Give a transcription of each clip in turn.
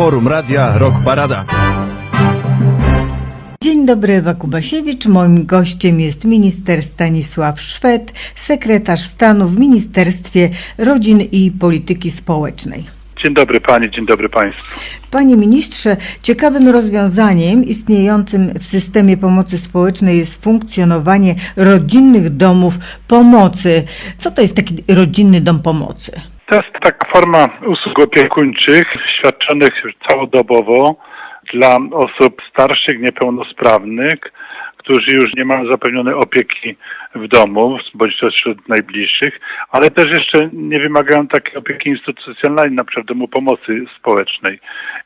Forum Radia Rock Parada. Dzień dobry, Ewa Kubasiewicz. Moim gościem jest minister Stanisław Szwed, sekretarz stanu w Ministerstwie Rodzin i Polityki Społecznej. Dzień dobry Pani, dzień dobry Państwu. Panie ministrze, ciekawym rozwiązaniem istniejącym w systemie pomocy społecznej jest funkcjonowanie rodzinnych domów pomocy. Co to jest taki rodzinny dom pomocy? To jest taka forma usług opiekuńczych świadczonych całodobowo dla osób starszych, niepełnosprawnych, którzy już nie mają zapewnionej opieki w domu, bądź też wśród najbliższych, ale też jeszcze nie wymagają takiej opieki instytucjonalnej, na przykład domu pomocy społecznej.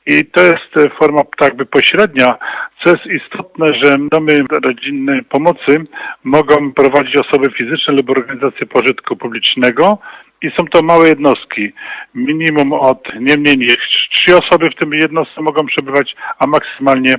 I to jest forma tak by pośrednia, co jest istotne, że domy rodzinnej pomocy mogą prowadzić osoby fizyczne lub organizacje pożytku publicznego, i są to małe jednostki. Minimum od nie mniej niż trzy osoby w tym jednostce mogą przebywać, a maksymalnie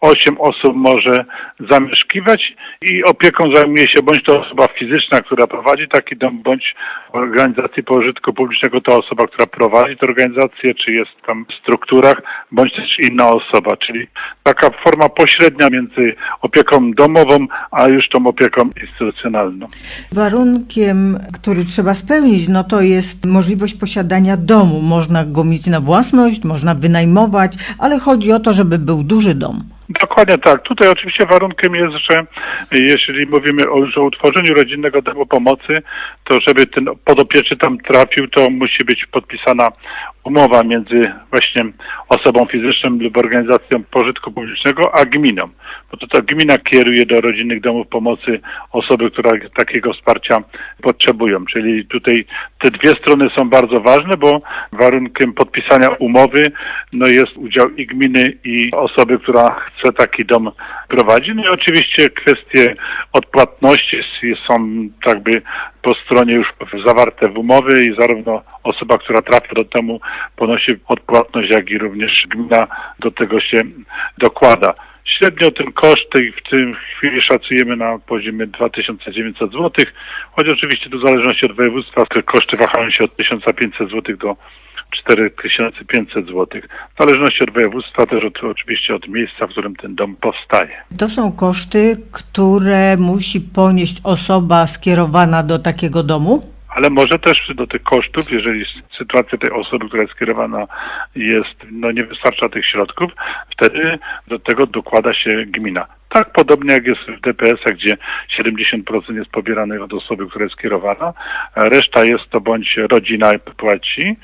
osiem osób może zamieszkiwać i opieką zajmuje się bądź to osoba fizyczna, która prowadzi taki dom, bądź organizacji pożytku publicznego to osoba, która prowadzi tę organizację, czy jest tam w strukturach, bądź też inna osoba, czyli taka forma pośrednia między opieką domową, a już tą opieką instytucjonalną. Warunkiem, który trzeba spełnić, no to jest możliwość posiadania domu. Można go mieć na własność, można wynajmować, ale chodzi o to, żeby był duży dom. Dokładnie tak. Tutaj oczywiście warunkiem jest, że jeśli mówimy o, o utworzeniu rodzinnego domu pomocy, to żeby ten podopieczy tam trafił, to musi być podpisana umowa między właśnie osobą fizyczną lub organizacją pożytku publicznego, a gminą. Bo to, to gmina kieruje do rodzinnych domów pomocy osoby, które takiego wsparcia potrzebują. Czyli tutaj te dwie strony są bardzo ważne, bo warunkiem podpisania umowy no jest udział i gminy, i osoby, która chce taki dom prowadzić. No i oczywiście kwestie odpłatności są jakby po stronie już zawarte w umowie i zarówno osoba, która trafia do domu ponosi odpłatność, jak i również gmina do tego się dokłada. Średnio ten koszt w tym chwili szacujemy na poziomie 2900 zł, choć oczywiście to w zależności od województwa te koszty wahają się od 1500 zł do 4500 zł. W zależności od województwa, też od, oczywiście od miejsca, w którym ten dom powstaje. To są koszty, które musi ponieść osoba skierowana do takiego domu? ale może też do tych kosztów, jeżeli sytuacja tej osoby, która jest skierowana jest, no nie wystarcza tych środków, wtedy do tego dokłada się gmina. Tak podobnie jak jest w DPS-ach, gdzie 70% jest pobierane od osoby, która jest skierowana, reszta jest to bądź rodzina płaci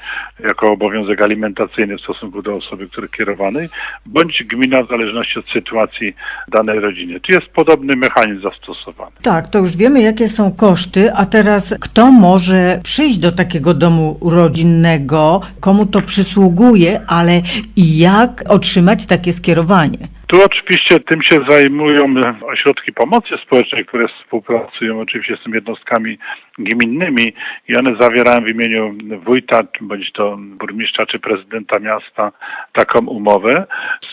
jako obowiązek alimentacyjny w stosunku do osoby, która kierowanej, bądź gmina w zależności od sytuacji danej rodziny. Tu jest podobny mechanizm zastosowany. Tak, to już wiemy, jakie są koszty, a teraz kto może przyjść do takiego domu rodzinnego, komu to przysługuje, ale jak otrzymać takie skierowanie? Tu oczywiście tym się zajmują ośrodki pomocy społecznej, które współpracują oczywiście z tymi jednostkami gminnymi i one zawierają w imieniu wójta, bądź to burmistrza czy prezydenta miasta taką umowę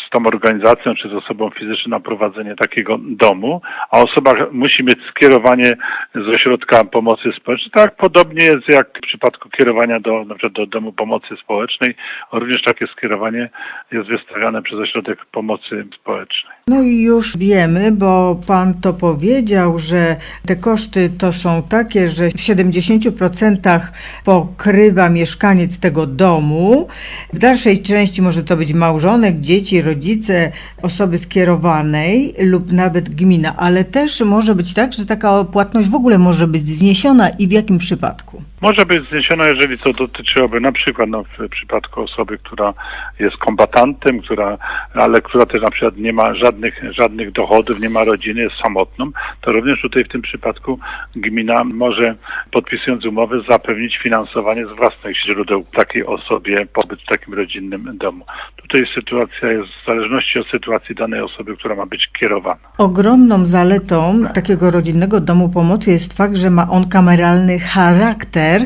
z tą organizacją czy z osobą fizyczną na prowadzenie takiego domu, a osoba musi mieć skierowanie z ośrodka pomocy społecznej. Tak podobnie jest jak w przypadku kierowania do, na przykład do domu pomocy społecznej. Również takie skierowanie jest wystawiane przez ośrodek pomocy społecznej. No i już wiemy, bo pan to powiedział, że te koszty to są takie, że w 70% pokrywa mieszkaniec tego domu. W dalszej części może to być małżonek, dzieci, rodzice, osoby skierowanej lub nawet gmina, ale też może być tak, że taka płatność w ogóle może być zniesiona i w jakim przypadku? Może być zniesiona, jeżeli to dotyczyłoby na przykład no, w przypadku osoby, która jest kombatantem, która, ale która też na przykład nie ma żadnych, żadnych dochodów, nie ma rodziny, jest samotną, to również tutaj w tym przypadku gmina może podpisując umowę zapewnić finansowanie z własnych źródeł takiej osobie pobyt w takim rodzinnym domu. Tutaj sytuacja jest w zależności od sytuacji danej osoby, która ma być kierowana. Ogromną zaletą takiego rodzinnego domu pomocy jest fakt, że ma on kameralny charakter,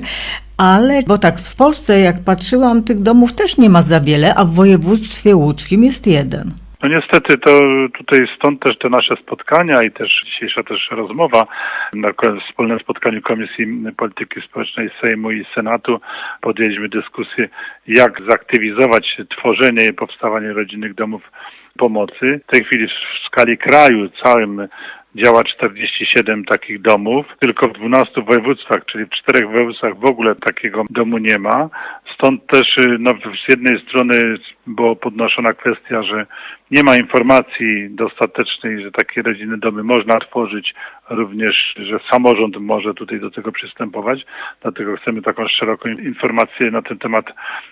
ale, bo tak, w Polsce, jak patrzyłam, tych domów też nie ma za wiele, a w województwie łódzkim jest jeden. No niestety to tutaj stąd też te nasze spotkania i też dzisiejsza też rozmowa na wspólnym spotkaniu Komisji Polityki Społecznej Sejmu i Senatu podjęliśmy dyskusję, jak zaktywizować tworzenie i powstawanie rodzinnych domów pomocy. W tej chwili w skali kraju całym działa 47 takich domów, tylko w 12 województwach, czyli w czterech województwach w ogóle takiego domu nie ma. Stąd też y, no, z jednej strony była podnoszona kwestia, że nie ma informacji dostatecznej, że takie rodzinne domy można tworzyć, również, że samorząd może tutaj do tego przystępować. Dlatego chcemy taką szeroką informację na ten temat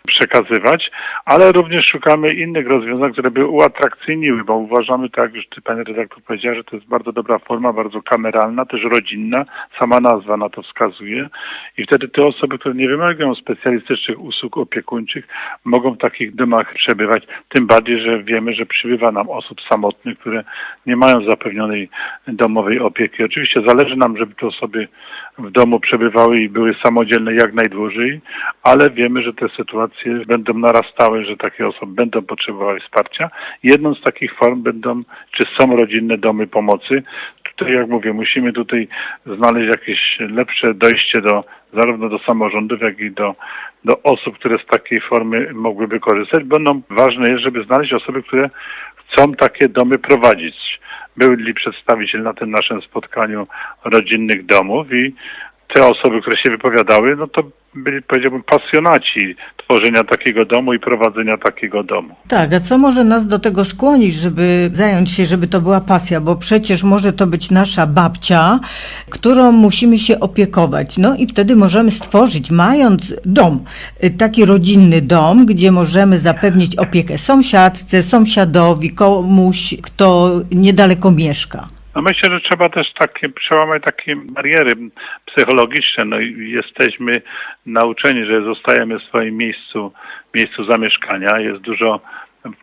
przekazywać, ale również szukamy innych rozwiązań, które by uatrakcyjniły, bo uważamy, tak jak już ty, pani redaktor powiedziała, że to jest bardzo dobra forma, bardzo kameralna, też rodzinna, sama nazwa na to wskazuje. I wtedy te osoby, które nie wymagają specjalistycznych usług opiekuńczych, mogą w takich domach przebywać, tym bardziej, że wiemy, że przybywa nam osób samotnych, które nie mają zapewnionej domowej opieki. Oczywiście zależy nam, żeby te osoby w domu przebywały i były samodzielne jak najdłużej, ale wiemy, że te sytuacje będą narastały, że takie osoby będą potrzebowały wsparcia. Jedną z takich form będą, czy są rodzinne domy pomocy. Tutaj, jak mówię, musimy tutaj znaleźć jakieś lepsze dojście do, zarówno do samorządów, jak i do, do osób, które z takiej formy mogłyby korzystać. Będą ważne jest, żeby znaleźć osoby, które chcą takie domy prowadzić. Byli przedstawiciele na tym naszym spotkaniu rodzinnych domów i te osoby, które się wypowiadały, no to byli, powiedziałbym, pasjonaci tworzenia takiego domu i prowadzenia takiego domu. Tak, a co może nas do tego skłonić, żeby zająć się, żeby to była pasja? Bo przecież może to być nasza babcia, którą musimy się opiekować. No i wtedy możemy stworzyć, mając dom, y, taki rodzinny dom, gdzie możemy zapewnić opiekę sąsiadce, sąsiadowi, komuś, kto niedaleko mieszka. No myślę, że trzeba też takie przełamać takie bariery psychologiczne. No i jesteśmy nauczeni, że zostajemy w swoim miejscu, miejscu zamieszkania. Jest dużo,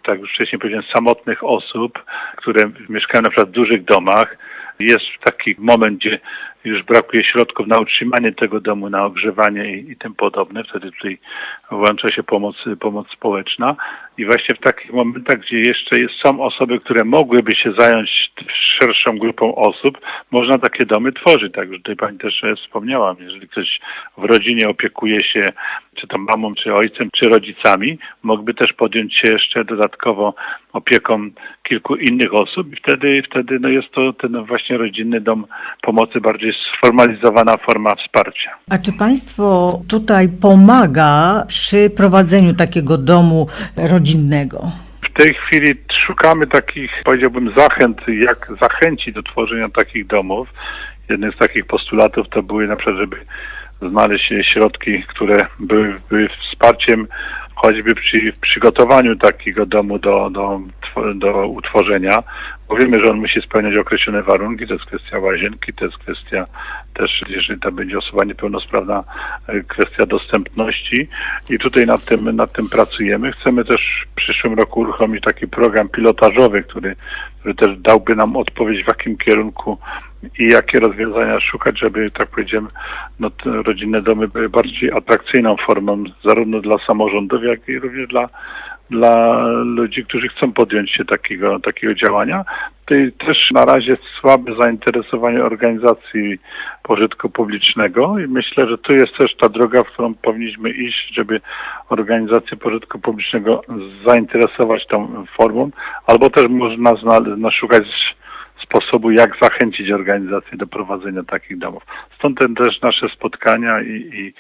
tak już wcześniej powiedziałem, samotnych osób, które mieszkają na przykład w dużych domach. Jest taki moment, gdzie już brakuje środków na utrzymanie tego domu, na ogrzewanie i, i tym podobne. Wtedy tutaj włącza się pomoc, pomoc społeczna. I właśnie w takich momentach, gdzie jeszcze są osoby, które mogłyby się zająć szerszą grupą osób, można takie domy tworzyć. Tak, że tutaj pani też e, wspomniała, jeżeli ktoś w rodzinie opiekuje się czy to mamą, czy ojcem, czy rodzicami, mógłby też podjąć się jeszcze dodatkowo opieką kilku innych osób i wtedy, wtedy no jest to ten właśnie rodzinny dom pomocy, bardziej sformalizowana forma wsparcia. A czy państwo tutaj pomaga przy prowadzeniu takiego domu rodzinnego? W tej chwili szukamy takich, powiedziałbym, zachęt, jak zachęcić do tworzenia takich domów. Jednym z takich postulatów to były na przykład, żeby znaleźć środki, które były, były wsparciem choćby przy przygotowaniu takiego domu do, do, do utworzenia, bo wiemy, że on musi spełniać określone warunki, to jest kwestia łazienki, to jest kwestia też, jeżeli to będzie osoba niepełnosprawna, kwestia dostępności i tutaj nad tym, nad tym pracujemy. Chcemy też w przyszłym roku uruchomić taki program pilotażowy, który, który też dałby nam odpowiedź w jakim kierunku i jakie rozwiązania szukać, żeby, tak powiedziałem, no, rodzinne domy były bardziej atrakcyjną formą zarówno dla samorządów, jak i również dla, dla ludzi, którzy chcą podjąć się takiego, takiego działania. Tutaj też na razie słabe zainteresowanie organizacji pożytku publicznego i myślę, że tu jest też ta droga, w którą powinniśmy iść, żeby organizacje pożytku publicznego zainteresować tą formą, albo też można zna- szukać sposobu, jak zachęcić organizacje do prowadzenia takich domów. Stąd też nasze spotkania i,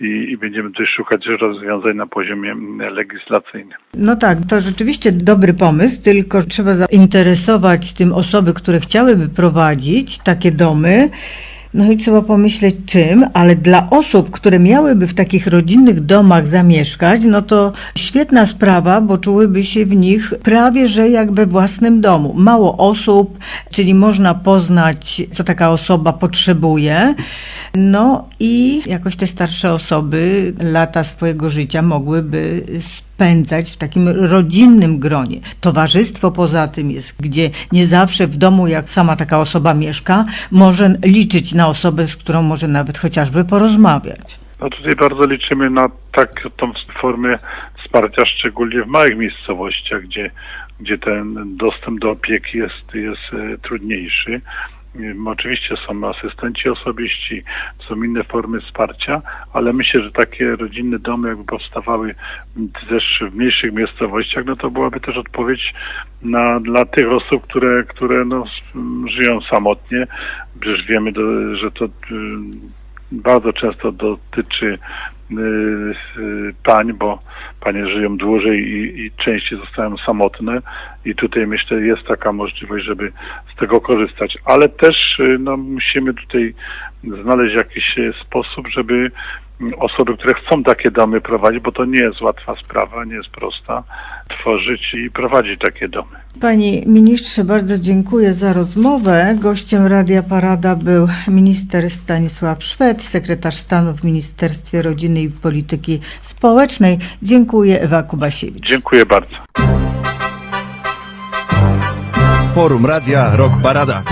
i, i będziemy też szukać rozwiązań na poziomie legislacyjnym. No tak, to rzeczywiście dobry pomysł, tylko trzeba zainteresować tym osoby, które chciałyby prowadzić takie domy. No i trzeba pomyśleć czym, ale dla osób, które miałyby w takich rodzinnych domach zamieszkać, no to świetna sprawa, bo czułyby się w nich prawie że jak we własnym domu. Mało osób, czyli można poznać, co taka osoba potrzebuje. No i jakoś te starsze osoby lata swojego życia mogłyby spędzać w takim rodzinnym gronie. Towarzystwo poza tym jest, gdzie nie zawsze w domu, jak sama taka osoba mieszka, może liczyć na osobę, z którą może nawet chociażby porozmawiać. No tutaj bardzo liczymy na taką formę wsparcia, szczególnie w małych miejscowościach, gdzie, gdzie ten dostęp do opieki jest, jest e, trudniejszy. Oczywiście są asystenci osobiści, są inne formy wsparcia, ale myślę, że takie rodzinne domy jakby powstawały też w mniejszych miejscowościach, no to byłaby też odpowiedź na, dla tych osób, które, które no, żyją samotnie. Przecież wiemy, że to bardzo często dotyczy y, y, pań, bo panie żyją dłużej i, i częściej zostają samotne i tutaj myślę jest taka możliwość, żeby z tego korzystać, ale też y, no, musimy tutaj znaleźć jakiś y, sposób, żeby mm, osoby, które chcą takie domy prowadzić, bo to nie jest łatwa sprawa, nie jest prosta, tworzyć i prowadzić takie domy. Panie ministrze, bardzo dziękuję za rozmowę. Gościem Radia Parada był minister Stanisław Szwed, sekretarz stanu w Ministerstwie Rodziny i Polityki Społecznej. Dziękuję, Ewa Kubasiewicz. Dziękuję bardzo. Forum Radia Rock Parada.